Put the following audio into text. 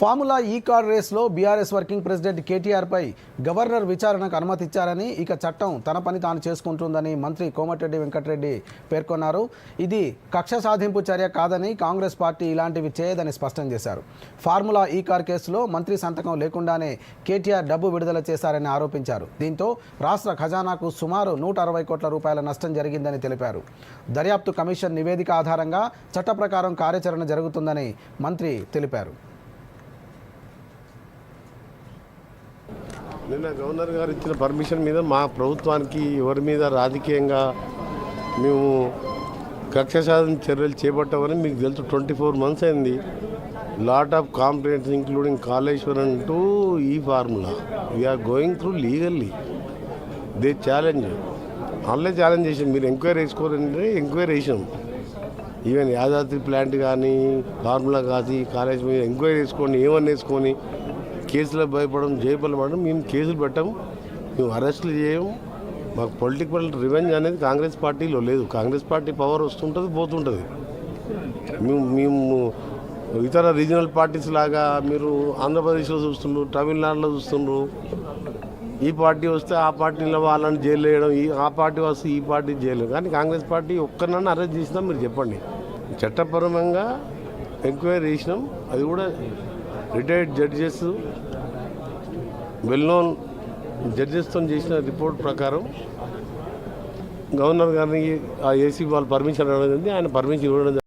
Formula E car రేస్లో BRS working president కేటీఆర్పై governor విచారణకు అనుమతిచ్చారని ఇక చట్టం తన పని తాను చేసుకుంటుందని మంత్రి కోమటిరెడ్డి వెంకటరెడ్డి పేర్కొన్నారు. ఇది కక్ష సాధింపు చర్య కాదని కాంగ్రెస్ పార్టీ ఇలాంటివి చేయదని స్పష్టం చేశారు. ఫార్ములా ఈ కార్ కేసులో మంత్రి సంతకం లేకుండానే కేటీఆర్ డబ్బు విడుదల చేశారని ఆరోపించారు. దీంతో రాష్ట్ర ఖజానాకు సుమారు నూట అరవై కోట్ల రూపాయల నష్టం జరిగిందని తెలిపారు. దర్యాప్తు కమిషన్ నివేదిక ఆధారంగా చట్ట ప్రకారం కార్యాచరణ జరుగుతుందని మంత్రి తెలిపారు. నిన్న గవర్నర్ గారు ఇచ్చిన పర్మిషన్ మీద మా ప్రభుత్వానికి ఎవరి మీద రాజకీయంగా మేము కక్ష సాధన చర్యలు చేపట్టామని మీకు తెలుసు ట్వంటీ ఫోర్ మంత్స్ అయింది. Lot of complaints including Kaleshwaram to ఈ formula. We're going through legally they challenge online challenge చేసాం మీరు ఎంక్వైరీ వేసుకోరంటే ఎంక్వైరీ వేసాం ఈవెన్ యాదాద్రి ప్లాంట్ కానీ ఫార్ములా కానీ కాలేజ్ మీద ఎంక్వైరీ వేసుకోండి ఏమని వేసుకొని కేసులకు భయపడడం జయపడడం మేము కేసులు పెట్టాము మేము అరెస్టులు చేయం. మాకు పొలిటికల్ రివెంజ్ అనేది కాంగ్రెస్ పార్టీలో లేదు. కాంగ్రెస్ పార్టీ పవర్ వస్తుంటుంది పోతుంటుంది. మేము మేము ఇతర రీజనల్ పార్టీస్ లాగా మీరు ఆంధ్రప్రదేశ్లో చూస్తుండ్రు తమిళనాడులో చూస్తుండ్రు. ఈ పార్టీ వస్తే ఆ పార్టీలో వాళ్ళని జైలు వేయడం ఈ ఆ పార్టీ వస్తే ఈ పార్టీ జైలు కానీ కాంగ్రెస్ పార్టీ ఒక్కరినన్నా అరెస్ట్ చేసినా మీరు చెప్పండి. చట్టపరమంగా ఎంక్వైరీ చేసినాం. అది కూడా రిటైర్డ్ జడ్జెస్ వెల్ నోన్ జడ్జెస్తో చేసిన రిపోర్ట్ ప్రకారం గవర్నర్ గారిని ఆ ఏసీ వాళ్ళు పర్మిషన్ అడగడం ఆయన పర్మిషన్ ఇవ్వడం